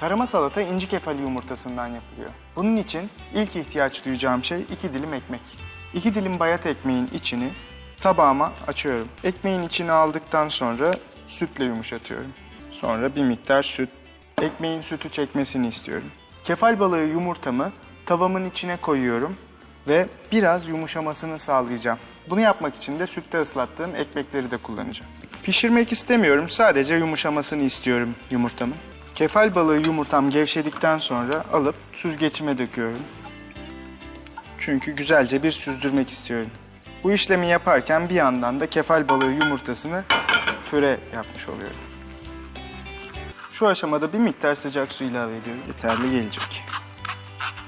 Tarama salata inci kefali yumurtasından yapılıyor. Bunun için ilk ihtiyaç duyacağım şey iki dilim ekmek. İki dilim bayat ekmeğin içini tabağıma açıyorum. Ekmeğin içine aldıktan sonra sütle yumuşatıyorum. Sonra bir miktar süt. Ekmeğin sütü çekmesini istiyorum. Kefal balığı yumurtamı tavamın içine koyuyorum ve biraz yumuşamasını sağlayacağım. Bunu yapmak için de sütte ıslattığım ekmekleri de kullanacağım. Pişirmek istemiyorum, sadece yumuşamasını istiyorum yumurtamın. Kefal balığı yumurtam gevşedikten sonra alıp süzgeçime döküyorum. Çünkü güzelce bir süzdürmek istiyorum. Bu işlemi yaparken bir yandan da kefal balığı yumurtasını püre yapmış oluyorum. Şu aşamada bir miktar sıcak su ilave ediyorum. Yeterli gelecek.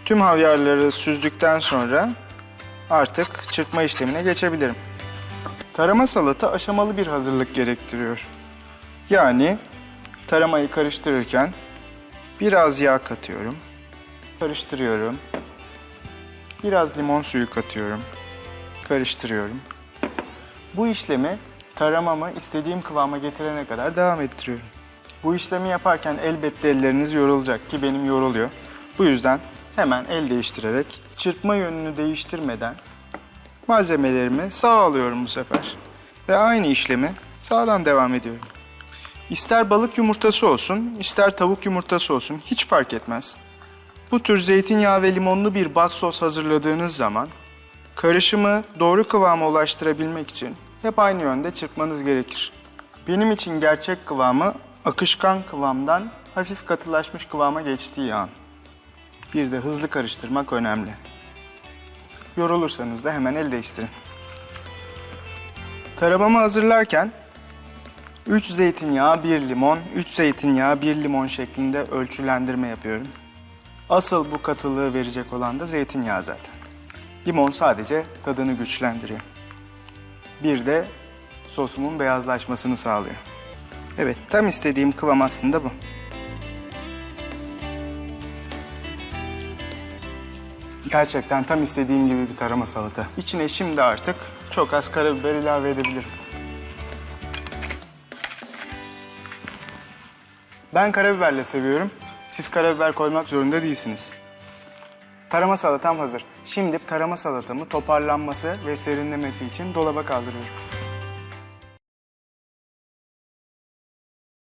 Tüm havyarları süzdükten sonra artık çırpma işlemine geçebilirim. Tarama salata aşamalı bir hazırlık gerektiriyor. Yani taramayı karıştırırken biraz yağ katıyorum. Karıştırıyorum. Biraz limon suyu katıyorum. Karıştırıyorum. Bu işlemi taramamı istediğim kıvama getirene kadar devam ettiriyorum. Bu işlemi yaparken elbette elleriniz yorulacak ki benim yoruluyor. Bu yüzden hemen el değiştirerek çırpma yönünü değiştirmeden malzemelerimi sağ alıyorum bu sefer. Ve aynı işlemi sağdan devam ediyorum. İster balık yumurtası olsun, ister tavuk yumurtası olsun hiç fark etmez. Bu tür zeytinyağı ve limonlu bir baz sos hazırladığınız zaman karışımı doğru kıvama ulaştırabilmek için hep aynı yönde çırpmanız gerekir. Benim için gerçek kıvamı akışkan kıvamdan hafif katılaşmış kıvama geçtiği an. Bir de hızlı karıştırmak önemli. Yorulursanız da hemen el değiştirin. Tarabamı hazırlarken 3 zeytinyağı, 1 limon, 3 zeytinyağı, 1 limon şeklinde ölçülendirme yapıyorum. Asıl bu katılığı verecek olan da zeytinyağı zaten. Limon sadece tadını güçlendiriyor. Bir de sosumun beyazlaşmasını sağlıyor. Evet, tam istediğim kıvam aslında bu. Gerçekten tam istediğim gibi bir tarama salata. İçine şimdi artık çok az karabiber ilave edebilirim. Ben karabiberle seviyorum. Siz karabiber koymak zorunda değilsiniz. Tarama salatam hazır. Şimdi tarama salatamı toparlanması ve serinlemesi için dolaba kaldırıyorum.